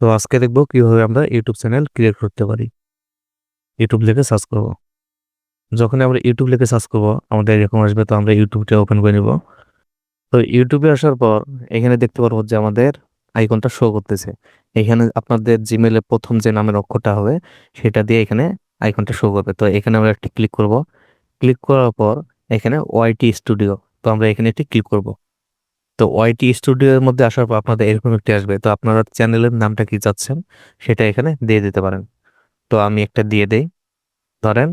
তো আজকে দেখব কীভাবে আমরা ইউটিউব চ্যানেল ক্রিয়েট করতে পারি। ইউটিউব লিখে সার্চ করব। যখন আমরা ইউটিউব লিখে সার্চ করব, আমাদের এরকম আসবে, তো আমরা ইউটিউবটা ওপেন করে নিব। তো ইউটিউবে আসার পর, এখানে দেখতে পারব যে আমাদের আইকনটা শো করতেছে। এখানে আপনাদের জিমেলে প্রথম যে নামের অক্ষরটা হবে, সেটা দিয়ে এখানে আইকনটা শো করবে। তো এখানে আমরা একটি ক্লিক করব। ক্লিক করার পর, এখানে ওয়াইটি স্টুডিও তো আমরা এখানে একটি ক্লিক করব। তো ওয়াইটি স্টুডিওর মধ্যে আসার পর আপনাদের এরকম একটি আসবে। তো আপনারা চ্যানেলের নামটা কি চাচ্ছেন, সেটা এখানে দিয়ে দিতে পারেন। তো আমি একটা দিয়ে দেই। ধরেন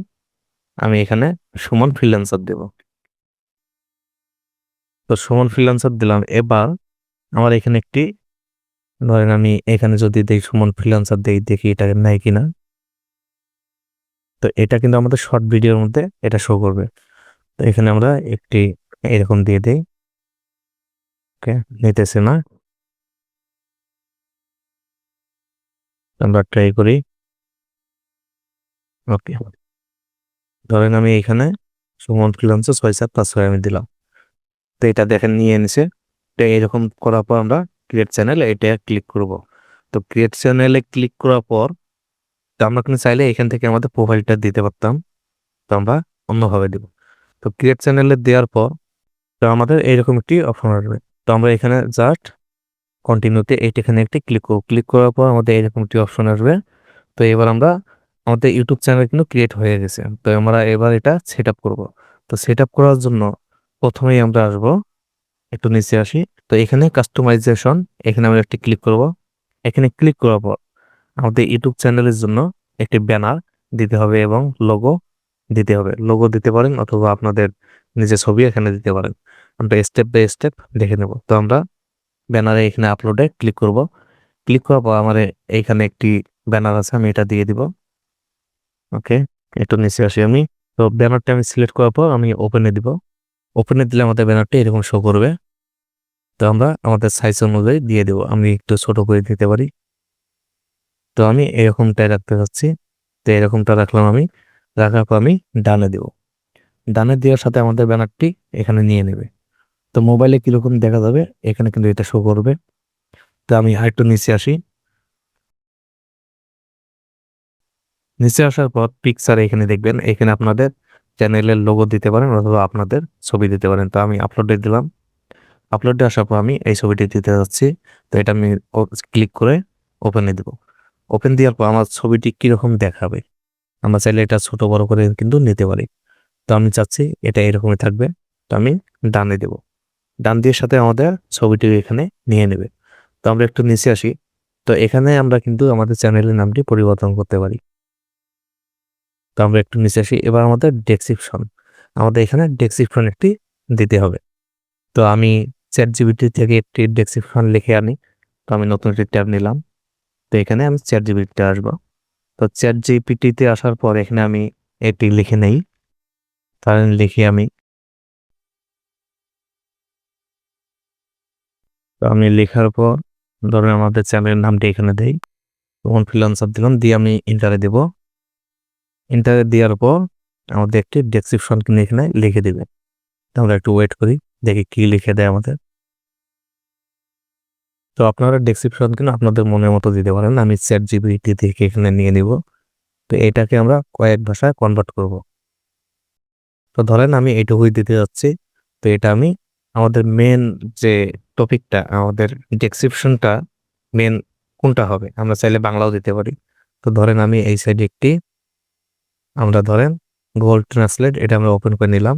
আমি এখানে সুমন ফ্রিল্যান্সার দেব। তো সুমন ফ্রিল্যান্সার দিলাম। এবার আমার এখানে একটি, ধরেন আমি এখানে যদি দেখি সুমন ফ্রিল্যান্সার দেই, দেখি এটা নাই কিনা। তো এটা কিন্তু আমাদের শর্ট ভিডিওর মধ্যে এটা শো করবে। তো এখানে আমরা একটি এরকম দিয়ে দেই। ওকে নিতেছে না। আমরা ট্রাই করি। ওকে ধরেন আমি এখানে সুমন ফ্রিল্যান্সার ছয় সাত পাঁচ ছয় আমি দিলাম। তো এটা দেখেন নিয়ে এনেছে। তো এরকম করার পর আমরা ক্রিয়েট চ্যানেল এটা ক্লিক করব। তো ক্রিয়েট চ্যানেলে ক্লিক করার পর তো আমরা কিন্তু চাইলে এখান থেকে আমাদের প্রোফাইলটা দিতে পারতাম। তো আমরা অন্যভাবে দিব। তো ক্রিয়েট চ্যানেলে দেওয়ার পর তো আমাদের এইরকম একটি অপশন আসবে। আমরা এখানে জাস্ট কন্টিনিউতে এইটাখানে একটি ক্লিক করব। ক্লিক করার পর আমাদের এরকম একটি অপশন আসবে। তো এবার আমরা আমাদের ইউটিউব চ্যানেল কিন্তু ক্রিয়েট হয়ে গেছে। তো আমরা এবার এটা সেট আপ করব। তো সেট আপ করার জন্য প্রথমেই আমরা আসব। একটু নিচে আসি। তো এখানে কাস্টমাইজেশন এখানে আমরা একটি ক্লিক করব। এখানে ক্লিক করার পর আমাদের ইউটিউব চ্যানেলের জন্য একটি ব্যানার দিতে হবে এবং লোগো দিতে হবে। লোগো দিতে পারেন অথবা আপনাদের নিজের ছবি এখানে দিতে পারেন। আমরা স্টেপ বাই স্টেপ দেখে নেব। তো আমরা ব্যানারে এখানে আপলোডে ক্লিক করব। ক্লিক করার পর আমার এইখানে একটি ব্যানার আছে, আমি এটা দিয়ে দিব। ওকে একটু নিচে আসি আমি। তো ব্যানারটা আমি সিলেক্ট করার পর আমি ওপেনে দিব। ওপেনে দিলে আমাদের ব্যানারটা এরকম শো করবে। তো আমরা আমাদের সাইজ অনুযায়ী দিয়ে দেবো। আমি একটু ছোট করে দিতে পারি। তো আমি এরকমটাই রাখতে চাচ্ছি তো এরকমটা রাখলাম আমি। রাখার পর আমি ডানে দেব। ডানে দেওয়ার সাথে আমাদের ব্যানারটি এখানে নিয়ে নেবে। তো মোবাইলে কীরকম দেখা যাবে? এখানে কিন্তু এটা শো করবে। তো আমি আরেকটু নিচে আসি। নিচে আসার পর পিকচার এখানে দেখবেন। এখানে আপনাদের চ্যানেলের লোগো দিতে পারেন অথবা আপনাদের ছবি দিতে পারেন। তো আমি আপলোডে দিলাম। আপলোডে আসার পর আমি এই ছবিটি দিতে যাচ্ছি। তো এটা আমি ক্লিক করে ওপেনে দিব। ওপেন দেওয়ার পর আমার ছবিটি কীরকম দেখাবে? আমরা চাইলে এটা ছোট বড় করে কিন্তু নিতে পারি। তো আমি চাচ্ছি এটা এরকমই থাকবে। তো আমি ডানে দেব। ডান দিয়ে সাথে আমাদের ছবিটি এখানে নিয়ে নেবে। তো আমরা একটু নিচে আসি। তো এখানে আমরা কিন্তু আমাদের চ্যানেলের নামটি পরিবর্তন করতে পারি। তো আমরা একটু নিচে আসি। এবার আমাদের ডেসক্রিপশন আমাদের এখানে ডেসক্রিপশন একটি দিতে হবে। তো আমি চ্যাট জিবিটি থেকে একটি ডেসক্রিপশন লিখে আনি। তো আমি নতুন একটি ট্যাব নিলাম। তো এখানে আমি চ্যাট জিবিটিতে আসব। তো চ্যাট জিপিটিতে আসার পর এখানে আমি এটি লিখে নেই। তাহলে লিখে আমি তো আমি লেখার পর ধরেন আমাদের চ্যানেলের নামটি এখানে দেই। তখন ফ্রিলান্সার দিলাম, দিয়ে আমি ইন্টারে দেব। ইন্টারে দেওয়ার পর আমাদের একটি ডেসক্রিপশন কিন্তু এখানে লিখে দেবে। আমরা একটু ওয়েট করি, দেখি কি লিখে দেয় আমাদের। তো আপনারা ডেসক্রিপশন কিন্তু আপনাদের মনের মতো দিতে পারেন। আমি চ্যাট জিবিটি থেকে এখানে নিয়ে নিব। তো এটাকে আমরা কয়েক ভাষায় কনভার্ট করব। তো ধরেন আমি এইটুকুই দিতে যাচ্ছি। তো এটা আমি আমাদের মেন যে টপিকটা আমাদের ডেসক্রিপশনটা মেন কোনটা হবে? আমরা চাইলে বাংলাও দিতে পারি। তো ধরেন আমি এই সাইডে একটি, আমরা ধরেন গুগল ট্রান্সলেট এটা আমরা ওপেন করে নিলাম।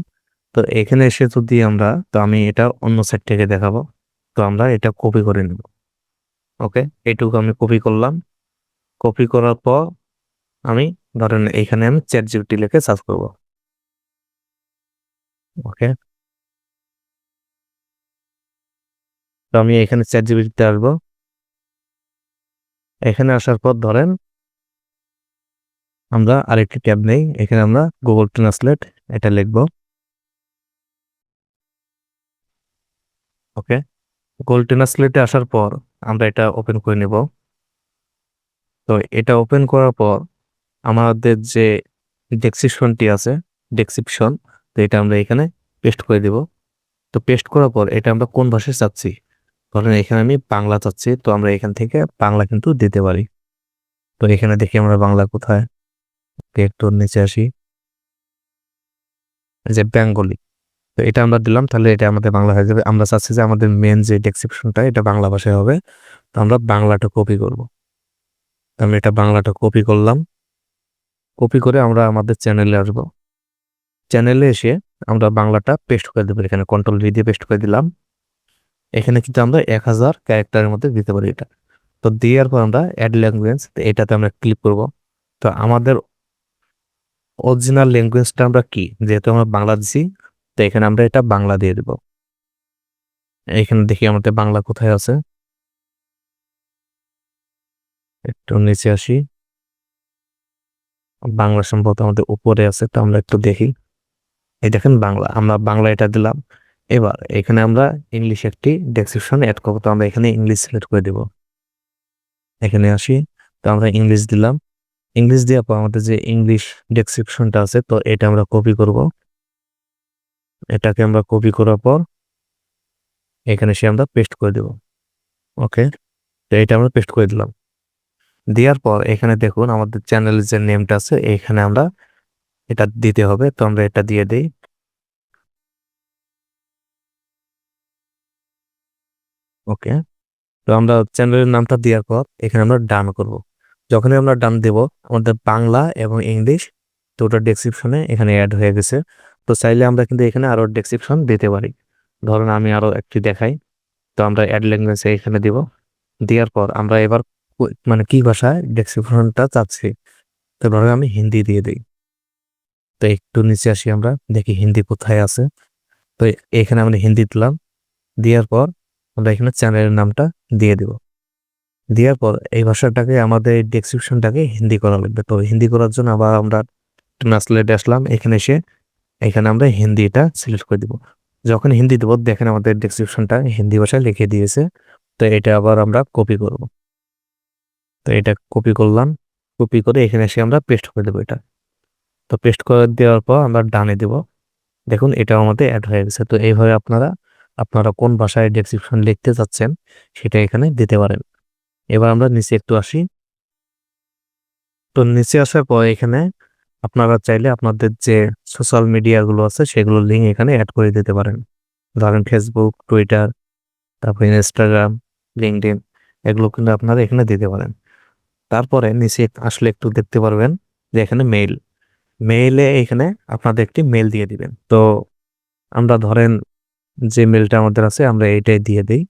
তো এখানে এসে যদি আমরা, তো আমি এটা অন্য সাইড থেকে দেখাবো। তো আমরা এটা কপি করে নেব। ওকে? এটুকু আমি কপি করলাম। কপি করার পর আমি ধরেন এইখানে আমি চ্যাট জিপিটি লিখে সার্চ করব। ওকে? তো আমি এখানে চ্যাট জিপিটিতে আসব। এখানে আসার পর ধরেন আমরা আরেকটি ট্যাব নেই, এখানে আমরা গুগল ট্রান্সলেট এটা লিখব। ওকে গুগল ট্রান্সলেটে আসার পর আমরা এটা ওপেন করে নেব। তো এটা ওপেন করার পর আমাদের যে ডেসক্রিপশনটি আছে ডেসক্রিপশন তো এটা আমরা এখানে পেস্ট করে দেব। তো পেস্ট করার পর এটা আমরা কোন ভাষায় চাচ্ছি? ধরেন এখানে আমি বাংলা চাচ্ছি, তো আমরা এখান থেকে বাংলা কিন্তু দিতে পারি। তো এখানে দেখি আমরা বাংলা কোথায়? একটু নিচে আসি। যে বেঙ্গলি তো এটা আমরা দিলাম, তাহলে এটা আমাদের বাংলা হয়ে যাবে। আমরা চাচ্ছি যে আমাদের মেন যে ডেসক্রিপশনটা এটা বাংলা ভাষায় হবে। তো আমরা বাংলাটা কপি করব। আমি এটা বাংলাটা কপি করলাম। কপি করে আমরা আমাদের চ্যানেলে আসব। চ্যানেলে এসে আমরা বাংলাটা পেস্ট করে দেবো। এখানে কন্ট্রোল ভি দিয়ে পেস্ট করে দিলাম। এখানে কিন্তু আমরা এক হাজার ক্যারেক্টারের মধ্যে দিতে পারি এটা। তো দেওয়ার পর আমরা অ্যাড ল্যাঙ্গুয়েজ এটাতে আমরা ক্লিক করব। তো আমাদের অরিজিনাল ল্যাঙ্গুয়েজটা আমরা কি? যেহেতু আমরা বাংলা দিছি তো এখানে আমরা এটা বাংলা দিয়ে দেব। এখানে দেখি আমাদের বাংলা কোথায় আছে। একটু নিচে আসি। বাংলা সম্ভবত আমাদের উপরে আছে, তো আমরা একটু দেখি। এই দেখেন বাংলা, আমরা বাংলা এটা দিলাম। এবার এখানে আমরা ইংলিশ একটি ডেসক্রিপশন অ্যাড করব। তো আমরা এখানে ইংলিশ সিলেক্ট করে দেব। এখানে আসি। তো আমরা ইংলিশ দিলাম। ইংলিশ দেওয়ার পর আমাদের যে ইংলিশ ডেসক্রিপশনটা আছে, তো এটা আমরা কপি করব। এটাকে আমরা কপি করার পর এখানে সে আমরা পেস্ট করে দেব। ওকে? তো এটা আমরা পেস্ট করে দিলাম। দেওয়ার পর এখানে দেখুন, আমাদের চ্যানেলের যে নেমটা আছে, এখানে আমরা এটা দিতে হবে। তো আমরা এটা দিয়ে দিই। ওকে? তো আমরা চ্যানেলের নামটা দেওয়ার পর এখানে আমরা ডান করব। যখনই আমরা ডান দেব, আমাদের বাংলা এবং ইংলিশ দুটো ডেসক্রিপশনে এখানে অ্যাড হয়ে গেছে। তো চাইলে আমরা কিন্তু এখানে আরও ডেসক্রিপশন দিতে পারি। ধরুন আমি আরও একটি দেখাই। তো আমরা অ্যাড ল্যাঙ্গুয়েজ এখানে দিব। দেওয়ার পর আমরা এবার মানে কি ভাষায় ডেসক্রিপশনটা চাচ্ছি? তো ধরুন আমি হিন্দি দিয়ে দিই। তো একটু নিচে আসি আমরা, দেখি হিন্দি কোথায় আছে। তো এখানে আমরা হিন্দি দিলাম। দেওয়ার পর আমরা এখানে চ্যানেলের নামটা দিয়ে দেব। দেওয়ার পর এই ভাষাটাকে আমাদের ডেসক্রিপশনটাকে হিন্দি করা লাগবে। তো হিন্দি করার জন্য আবার আমরা ট্রান্সলেট আসলাম। এখানে এসে এখানে আমরা হিন্দিটা সিলেক্ট করে দিব। যখন হিন্দি দেবো, দেখেন আমাদের ডেসক্রিপশনটা হিন্দি ভাষায় লিখে দিয়েছে। তো এটা আবার আমরা কপি করব। তো এটা কপি করলাম। কপি করে এখানে এসে আমরা পেস্ট করে দেবো এটা। তো পেস্ট করে দেওয়ার পর আমরা ডানে দেব। দেখুন, এটাও আমাদের অ্যাড হয়ে গেছে। তো এইভাবে আপনারা আপনারা কোন ভাষায় ডেসক্রিপশন লিখতে চাচ্ছেন সেটা এখানে দিতে পারেন। এবার আমরা নিচে একটু আসি। তো নিচে আসার পর এখানে আপনারা চাইলে আপনাদের যে সোশ্যাল মিডিয়াগুলো আছে সেগুলো লিঙ্ক এখানে অ্যাড করে দিতে পারেন। ধরেন ফেসবুক টুইটার তারপর ইনস্টাগ্রাম লিঙ্কডিন এগুলো কিন্তু আপনারা এখানে দিতে পারেন। তারপরে নিচে আসলে একটু দেখতে পারবেন যে এখানে মেইল মেইলে এখানে আপনাদের একটি মেল দিয়ে দিবেন। তো আমরা ধরেন যে মেলটা আমাদের আছে, আমরা এইটাই দিয়ে দিই।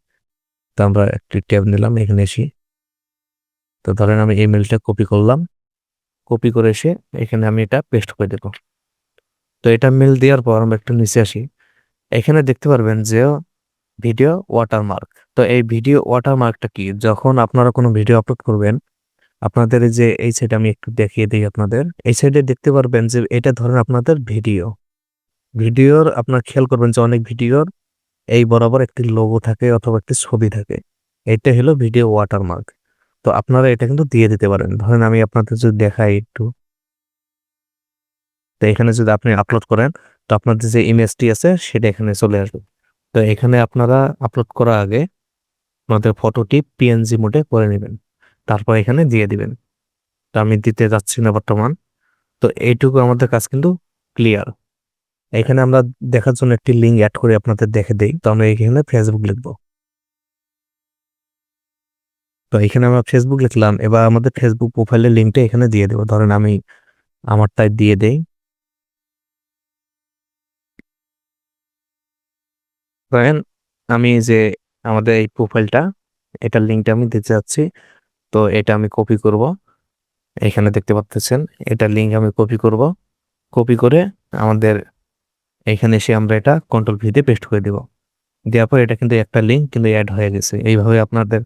তো আমরা একটি ট্যাব নিলাম, এখানে এসে। তো ধরেন আমি এই মেলটা কপি করলাম। কপি করে এসে এখানে আমি এটা পেস্ট করে দেব। তো এটা মেল দেওয়ার পর আমরা একটু নিচে আসি। এখানে দেখতে পারবেন যে ভিডিও ওয়াটারমার্ক তো এই ভিডিও ওয়াটারমার্কটা কি? যখন আপনারা কোনো ভিডিও আপলোড করবেন, আপনাদের যে, এই সাইডে আমি একটু দেখিয়ে দিই আপনাদের। এই সাইডে দেখতে পারবেন যে, এটা ধরেন আপনাদের ভিডিও ভিডিওর আপনার খেয়াল করবেন যে অনেক ভিডিওর এই বরাবর একটি লোগো থাকে অথবা একটি ছবি থাকে। এটা হলো ভিডিও ওয়াটারমার্ক তো আপনারা এটা কিন্তু দিয়ে দিতে পারেন। ধরেন আমি আপনাদের যদি দেখাই একটু। তো এখানে যদি আপনি আপলোড করেন, তো আপনাদের যে ইমেজটি আছে সেটা এখানে চলে আসবে। তো এখানে আপনারা আপলোড করার আগে আপনাদের ফটোটি পিএনজি মোডে করে নেবেন। তারপর এখানে দিয়ে দিবেন। তো আমি দিতে যাচ্ছি না বর্তমান। তো এইটুকু আমাদের কাজ কিন্তু ক্লিয়ার এখানে আমরা দেখার জন্য একটি লিঙ্ক অ্যাড করে আপনাদের দেখে দেই। তো আমরা এখানে ফেসবুক লিখব। তো এখানে আমরা ফেসবুক লিখলাম। এবার আমাদের ফেসবুক প্রোফাইলের লিঙ্কটা এখানে দিয়ে দেবো। ধরেন আমি আমারটাই দিয়ে দেই। ধরেন আমি যে আমাদের এই প্রোফাইলটা এটার লিঙ্কটা আমি দিতে যাচ্ছি। তো এটা আমি কপি করব। এখানে দেখতে পাচ্ছেন, এটার লিঙ্ক আমি কপি করব। কপি করে আমাদের এখানে এসে আমরা এটা কন্ট্রোল ভিতে পেস্ট করে দেব। দেওয়ার পর এটা কিন্তু একটা লিঙ্ক কিন্তু অ্যাড হয়ে গেছে। এইভাবে আপনাদের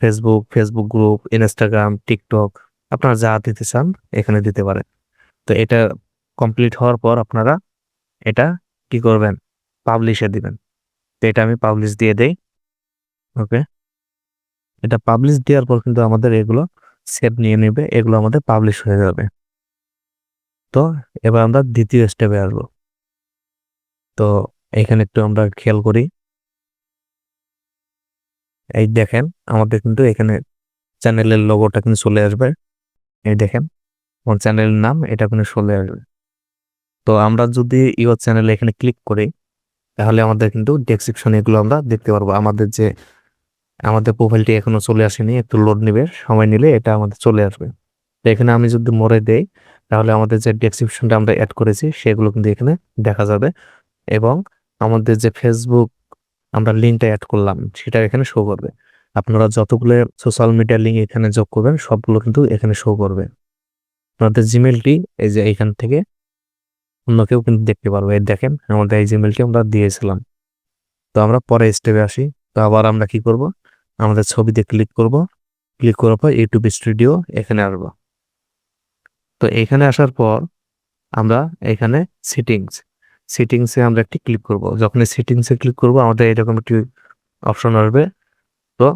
Facebook Facebook group Instagram TikTok আপনারা যা দিতে চান এখানে দিতে পারেন। তো এটা কমপ্লিট হওয়ার পর আপনারা এটা কি করবেন? পাবলিশে দিবেন। তো এটা আমি পাবলিশ দিয়ে দেই। ওকে? এটা পাবলিশ দেওয়ার পর কিন্তু আমাদের এগুলো সেভ নিয়ে নেবে। এগুলো আমাদের পাবলিশ হয়ে যাবে। তো এবার আমরা দ্বিতীয় স্টেপে আসব। তো এখানে একটু আমরা খেয়াল করি। এই দেখেন, আমাদের কিন্তু এখানে চ্যানেলের লোগোটা কিন্তু চলে আসবে। এই দেখেন আমার চ্যানেলের নাম, এটা কিন্তু চলে আসবে। তো আমরা যদি ইউর চ্যানেলে এখানে ক্লিক করি, তাহলে আমাদের কিন্তু ডেসক্রিপশন এগুলো আমরা দেখতে পারব। আমাদের যে, আমাদের প্রোফাইলটি এখনও চলে আসেনি, একটু লোড নেবে, সময় নিলে এটা আমাদের চলে আসবে। তো এখানে আমি যদি মরে দেই, তাহলে আমাদের যে ডেসক্রিপশনটা আমরা অ্যাড করেছি, সেগুলো কিন্তু এখানে দেখা যাবে। এবং আমাদের যে ফেসবুক আমরা লিঙ্কটা অ্যাড করলাম, সেটা এখানে শো করবে। আপনারা যতগুলো সোশ্যাল মিডিয়া লিঙ্ক এখানে যোগ করবেন, সবগুলো কিন্তু এখানে শো করবে। আপনাদের জিমেলটি এই যে এইখান থেকে অন্য কেউ কিন্তু দেখতে পারবে। এই দেখেন, আমাদের এই জিমেলটি আমরা দিয়েছিলাম। তো আমরা পরে স্টেপে আসি। তো আবার আমরা কি করব? আমাদের ছবিতে ক্লিক করব। ক্লিক করার পর ইউটিউব স্টুডিও এখানে আসব। তো এখানে আসার পর আমরা এখানে সিটিংস সিটিংসে আমরা একটি ক্লিক করব। যখন সিটিংসে ক্লিক করব, আমাদের এরকম একটি অপশন আসবে। তো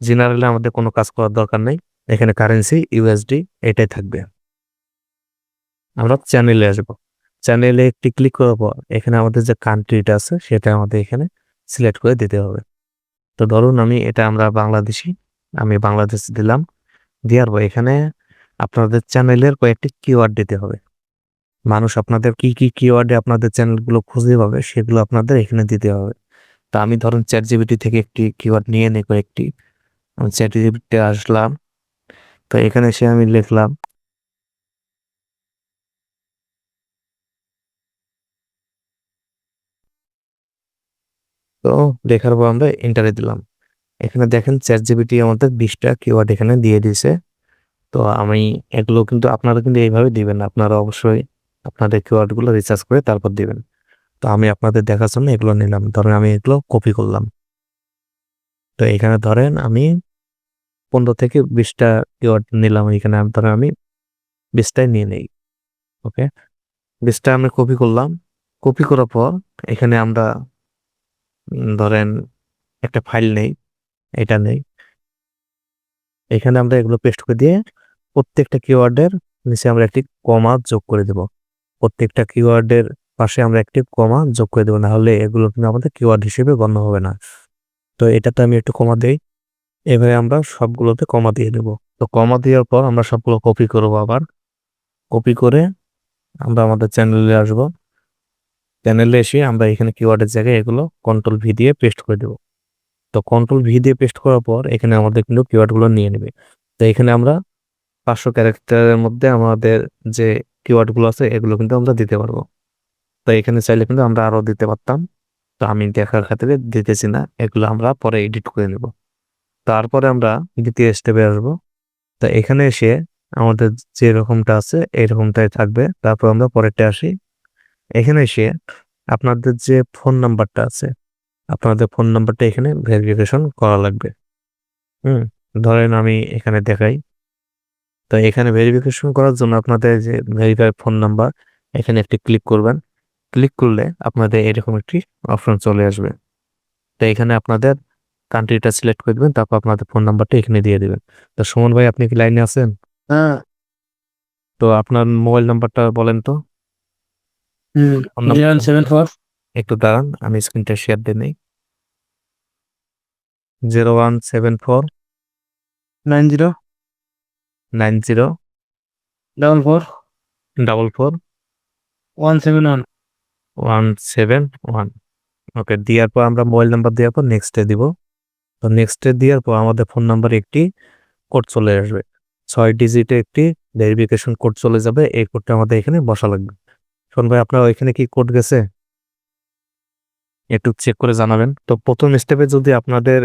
জেনারেলে আমাদের কোনো কাজ করার দরকার নেই। এখানে কারেন্সি ইউএসডি এটাই থাকবে। আমরা চ্যানেলে আসব। চ্যানেলে একটি ক্লিক করার পর এখানে আমাদের যে কান্ট্রিটা আছে, সেটা আমাদের এখানে সিলেক্ট করে দিতে হবে। তো ধরুন আমি, এটা আমরা বাংলাদেশি, আমি বাংলাদেশ দিলাম। দেওয়ার পর এখানে আপনাদের চ্যানেলের কয়েকটি কিওয়ার্ড দিতে হবে। মানুষ আপনাদের কি কি কিওয়ার্ডে আপনাদের চ্যানেলগুলো খুঁজে পাবে সেগুলো আপনাদের এখানে দিতে হবে। তা আমি ধরুন চ্যাট জিবিটি থেকে একটি কিওয়ার্ড নিয়ে নিই কয়েকটি, আমি চ্যাট জিবিটিতে আসলাম। তো এখানে এসে আমি লিখলাম, তো লেখার পর আমরা এন্টারে দিলাম। এখানে দেখেন চ্যাট জিবিটি আমাদের বিশটা কিওয়ার্ড এখানে দিয়ে দিয়েছে। তো আমি এগুলো কিন্তু আপনারা কিন্তু এইভাবে দিবেন আপনারা অবশ্যই আপনাদের কিওয়ার্ডগুলো রিসার্চ করে তারপর দিবেন। তো আমি আপনাদের দেখার জন্য এগুলো নিলাম। ধরেন আমি এগুলো কপি করলাম। তো এখানে ধরেন আমি পনেরো থেকে বিশটা কিওয়ার্ড নিলাম। এখানে ধরেন আমি বিশটাই নিয়ে নেই। ওকে বিশটা আমি কপি করলাম। কপি করার পর এখানে আমরা ধরেন একটা ফাইল নেই। এটা নেই। এখানে আমরা এগুলো পেস্ট করে দিয়ে প্রত্যেকটা কিওয়ার্ডের নিচে আমরা একটি কমা যোগ করে দেব। প্রত্যেকটা কিওয়ার্ডের পাশে আমরা একটি কমা যোগ করে দেবো, নাহলে এগুলো কিন্তু আমাদের কিওয়ার্ড হিসেবে গণ্য হবে না। তো এটাতে আমি একটু কমা দিই এভাবে আমরা সবগুলোতে কমা দিয়ে দেব। তো কমা দেওয়ার পর আমরা সবগুলো কপি করব আবার। কপি করে আমরা আমাদের চ্যানেলে আসব। চ্যানেলে এসে আমরা এখানে কিওয়ার্ডের জায়গায় এগুলো কন্ট্রোল ভি দিয়ে পেস্ট করে দেব। তো কন্ট্রোল ভি দিয়ে পেস্ট করার পর এখানে আমাদের কিন্তু কিওয়ার্ডগুলো নিয়ে নেবে। তো এখানে আমরা পাঁচশো ক্যারেক্টারের মধ্যে আমাদের যে কিওয়ার্ডগুলো আছে, এগুলো কিন্তু আমরা দিতে পারব। তো এখানে চাইলে কিন্তু আমরা আরও দিতে পারতাম। তো আমি দেখার খাতিরে দিতেছি না, এগুলো আমরা পরে এডিট করে নেব। তারপরে আমরা দ্বিতীয় স্টেপে আসব। তো এখানে এসে আমাদের যে রকমটা আছে, এরকমটাই থাকবে। তারপর আমরা পরেরটা আসি। এখানে এসে আপনাদের যে ফোন নাম্বারটা আছে, আপনাদের ফোন নাম্বারটা এখানে ভেরিফিকেশন করা লাগবে। হুম, ধরেন আমি এখানে দেখাই। তো এখানে ভেরিফিকেশন করার জন্য আপনাদের যে ভেরিফাই ফোন নাম্বার এখানে একটি ক্লিক করবেন। ক্লিক করলে আপনাদের এরকম একটি অপশন চলে আসবে। তো এখানে আপনাদের কান্ট্রিটা সিলেক্ট করে দেবেন তারপর আপনাদের ফোন নাম্বারটা এখানে দিয়ে দেবেন। তো সুমন ভাই আপনি কি লাইনে আছেন? হ্যাঁ। তো আপনার মোবাইল নাম্বারটা বলেন তো। একটু দাঁড়ান আমি স্ক্রিনটা শেয়ার দিয়ে নেই। Zero one seven four nine zero nine zero double four. Double four. One seven one. One seven one. Okay দেওয়ার পর আমরা মোবাইল নাম্বার দেওয়ার পর নেক্সটে দিব। তো নেক্সটে দেওয়ার পর আমাদের ফোন নাম্বারে একটি কোড চলে আসবে। ছয় ডিজিটে একটি ভেরিফিকেশন কোড চলে যাবে। এই কোডটা আমাদের এখানে বসা লাগবে। শোন ভাই আপনার ওইখানে কি কোড গেছে? একটু চেক করে জানাবেন। তো প্রথম স্টেপে যদি আপনাদের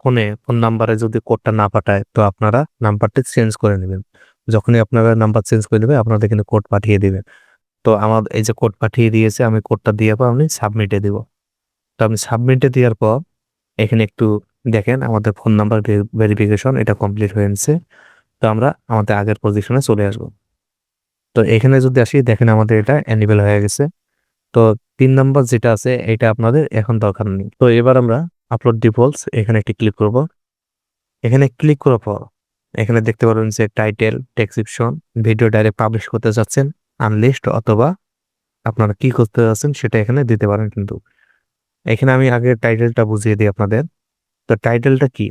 ফোনে ফোন নাম্বারে যদি কোডটা না পাঠায়, তো আপনারা নাম্বারটি চেঞ্জ করে নেবেন। যখনই আপনারা নাম্বার চেঞ্জ করে দেবে আপনাদের কিন্তু কোড পাঠিয়ে দেবেন। তো আমার এই যে কোড পাঠিয়ে দিয়েছে, আমি কোডটা দিয়ে পর আমি সাবমিটে দিব। তো আমি সাবমিটে দেওয়ার পর, এখানে একটু দেখেন আমাদের ফোন নাম্বার ভেরিফিকেশন এটা কমপ্লিট হয়ে গেছে। তো আমরা আমাদের আগের পজিশনে চলে আসব। তো এখানে যদি আসি, দেখেন আমাদের এটা অ্যানিবেল হয়ে গেছে। তো তিন নাম্বার যেটা আছে, এটা আপনাদের এখন দরকার নেই। তো এবার আমরা আপলোড ডিফল্টস এখানে একটি ক্লিক করব। এখানে ক্লিক করার পর, এখানে দেখতে পারবেন যে title description video direct publish করতে যাচ্ছেন আনলিস্ট অথবা আপনারা কি করতে যাচ্ছেন সেটা এখানে দিতে পারেন কিন্তু। এখানে আমি আগে টাইটেলটা বুঝিয়ে দিই আপনাদের। তো টাইটেলটা কি?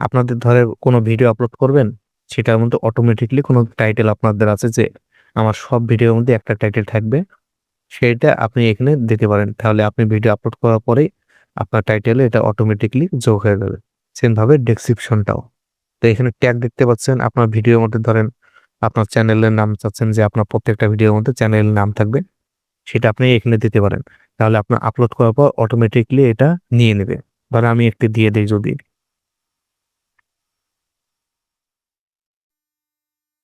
আপনাদের ধরে কোনো ভিডিও আপলোড করবেন, সেটার মধ্যে অটোমেটিকলি কোনো টাইটেল আপনাদের আছে যে আমার সব ভিডিওর মধ্যে একটা টাইটেল থাকবে, সেটা আপনি এখানে দিতে পারেন। তাহলে আপনি ভিডিও আপলোড করার পরেই আপনার টাইটেলে এটা অটোমেটিকলি যোগ হয়ে যাবে। সেমভাবে ডেসক্রিপশনটাও তো এখানে ট্যাগ দেখতে পাচ্ছেন, আপনার ভিডিওর মধ্যে ধরেন আপনার চ্যানেলের নাম চাচ্ছেন যে আপনার প্রত্যেকটা ভিডিওর মধ্যে চ্যানেলের নাম থাকবে, সেটা আপনি এখানে দিতে পারেন। তাহলে আপনার আপলোড করার পর অটোমেটিকলি এটা নিয়ে নেবে। ধর আমি একটি দিয়ে দিই যদি।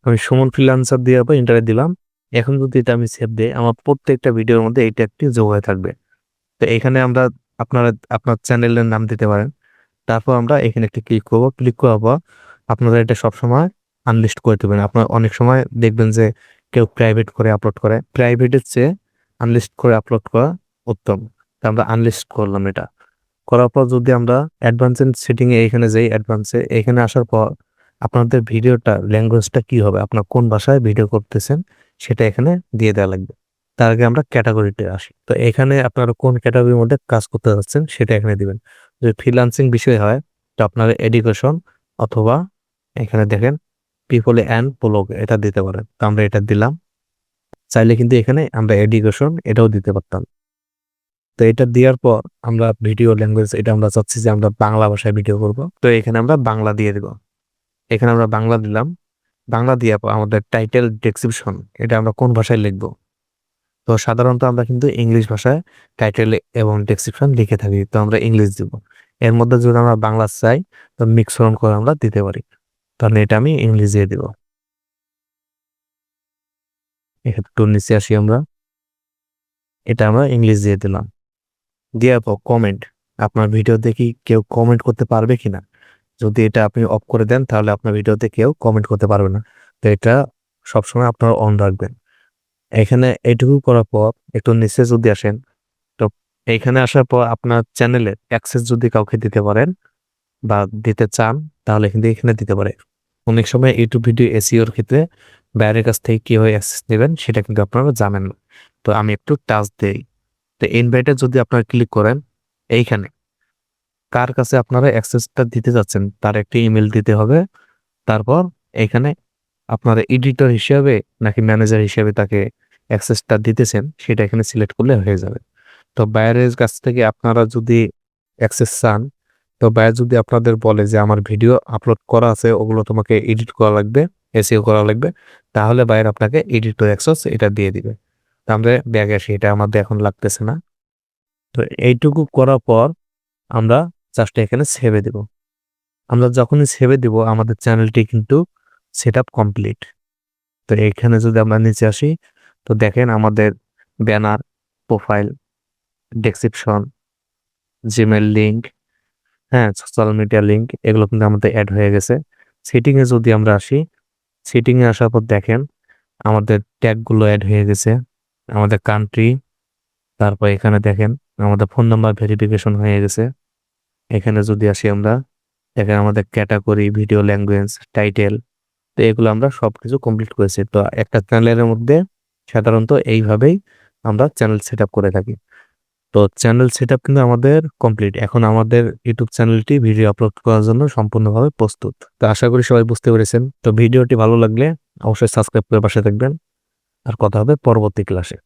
আমি সুমন ফ্রিলান্সার দিয়ে পর ইন্টারনেট দিলাম। এখন যদি এটা আমি সেভ দিই, আমার প্রত্যেকটা ভিডিওর মধ্যে এইটা একটি যোগ হয়ে থাকবে। তো এখানে আমরা আপনারা আপনার চ্যানেলের নাম দিতে পারেন। তারপর আমরা এখানে একটি ক্লিক করব। ক্লিক করার পর আপনারা এটা সবসময় আনলিস্ট করে দেবেন। আপনার অনেক সময় দেখবেন যে কেউ প্রাইভেট করে আপলোড করে। প্রাইভেটের চেয়ে আনলিস্ট করে আপলোড করা উত্তম। তা আমরা আনলিস্ট করলাম এটা। করার পর যদি আমরা অ্যাডভান্সের সেটিংয়ে এখানে যাই অ্যাডভান্সে এখানে আসার পর আপনাদের ভিডিওটা ল্যাঙ্গুয়েজটা কি হবে? আপনার কোন ভাষায় ভিডিও করতেছেন সেটা এখানে দিয়ে দেওয়া লাগবে। তার আগে আমরা ক্যাটাগরিতে আসি। তো এখানে আপনারা কোন ক্যাটাগরির মধ্যে কাজ করতে যাচ্ছেন সেটা এখানে দিবেন। যদি ফ্রিলান্সিং বিষয় হয়, তো আপনার এডুকেশন অথবা এখানে দেখেন পিপল অ্যান্ড ব্লগ এটা দিতে পারেন। তো আমরা এটা দিলাম। চাইলে কিন্তু এখানে আমরা এডুকেশন এটাও দিতে পারতাম। তো এটা দেওয়ার পর আমরা ভিডিও ল্যাঙ্গুয়েজ এটা আমরা চাচ্ছি যে আমরা বাংলা ভাষায় ভিডিও করব। তো এখানে আমরা বাংলা দিয়ে দেব। এখানে আমরা বাংলা দিলাম। বাংলা দেওয়ার পর আমাদের টাইটেল ডেসক্রিপশন এটা আমরা কোন ভাষায় লিখব? তো সাধারণত আমরা কিন্তু ইংলিশ ভাষায় টাইটেল এবং ডেসক্রিপশন লিখে থাকি, তো আমরা ইংলিশ দিব। এর মধ্যে যদি আমরা বাংলা চাই, তো মিক্সরণ করে আমরা দিতে পারি। তাহলে এটা আমি ইংলিশ দিয়ে দিব। একটু নিচে আসি আমরা। এটা আমরা ইংলিশ দিয়ে দিলাম। দেওয়ার পর কমেন্ট আপনার ভিডিও দেখি কেউ কমেন্ট করতে পারবে কিনা? যদি এটা আপনি অফ করে দেন, তাহলে আপনার ভিডিওতে কেউ কমেন্ট করতে পারবে না। তো এটা সবসময় আপনারা অন রাখবেন। এখানে এইটুকু করার পর একটু নিচে যদি আসেন, তো এইখানে আসার পর আপনার চ্যানেলে অ্যাক্সেস যদি কাউকে দিতে পারেন বা দিতে চান, তাহলে কিন্তু এখানে দিতে পারে। অনেক সময় ইউটিউব ভিডিও এসিওর ক্ষেত্রে বাইরের কাছ থেকে কীভাবে অ্যাক্সেস নেবেন সেটা কিন্তু আপনারা জানেন না। তো আমি একটু টাচ দিই। তো ইনভাইটে যদি আপনারা ক্লিক করেন, এইখানে কার কাছে আপনারা অ্যাক্সেসটা দিতে যাচ্ছেন তার একটি ইমেল দিতে হবে। তারপর এখানে আপনারা এডিটর হিসেবে নাকি ম্যানেজার হিসেবে তাকে অ্যাক্সেসটা দিতেছেন, সেটা এখানে সিলেক্ট করলে হয়ে যাবে। তো বাইরের কাছ থেকে আপনারা যদি অ্যাক্সেস চান, তো বাইরে যদি আপনাদের বলে যে আমার ভিডিও আপলোড করা আছে, ওগুলো তোমাকে এডিট করা লাগবে এসিও করা লাগবে, তাহলে বাইরে আপনাকে এডিটর অ্যাক্সেস এটা দিয়ে দিবে। তো আমরা ব্যাগে আসি, এটা আমাদের এখন লাগতেছে না। তো এইটুকু করার পর আমরা জাস্ট এখানে সেভে দেব। আমরা যখনই সেভে দিব, আমাদের চ্যানেলটি কিন্তু সেট আপ কমপ্লিট তো এখানে যদি আমরা নিচে আসি, তো দেখেন আমাদের banner profile description Gmail link হ্যাঁ সোশ্যাল মিডিয়া লিঙ্ক এগুলো কিন্তু আমাদের অ্যাড হয়ে গেছে। সেটিংয়ে যদি আমরা আসি সেটিংয়ে আসার পর দেখেন আমাদের ট্যাগগুলো অ্যাড হয়ে গেছে, আমাদের কান্ট্রি তারপর এখানে দেখেন আমাদের ফোন নাম্বার ভেরিফিকেশন হয়ে গেছে। এখানে যদি আসি আমরা দেখেন আমাদের ক্যাটাগরি ভিডিও ল্যাঙ্গুয়েজ টাইটেল তো এগুলো আমরা সব কিছু কমপ্লিট করেছি। তো একটা চ্যানেলের মধ্যে সাধারণত এইভাবেই আমরা চ্যানেল সেট করে থাকি। তো চ্যানেল সেট কিন্তু আমাদের কমপ্লিট এখন আমাদের ইউটিউব চ্যানেলটি ভিডিও আপলোড করার জন্য সম্পূর্ণভাবে প্রস্তুত। তো আশা করি সবাই বুঝতে পেরেছেন। তো ভিডিওটি ভালো লাগলে অবশ্যই সাবস্ক্রাইব করে পাশে থাকবেন। আর কথা হবে পরবর্তী ক্লাসে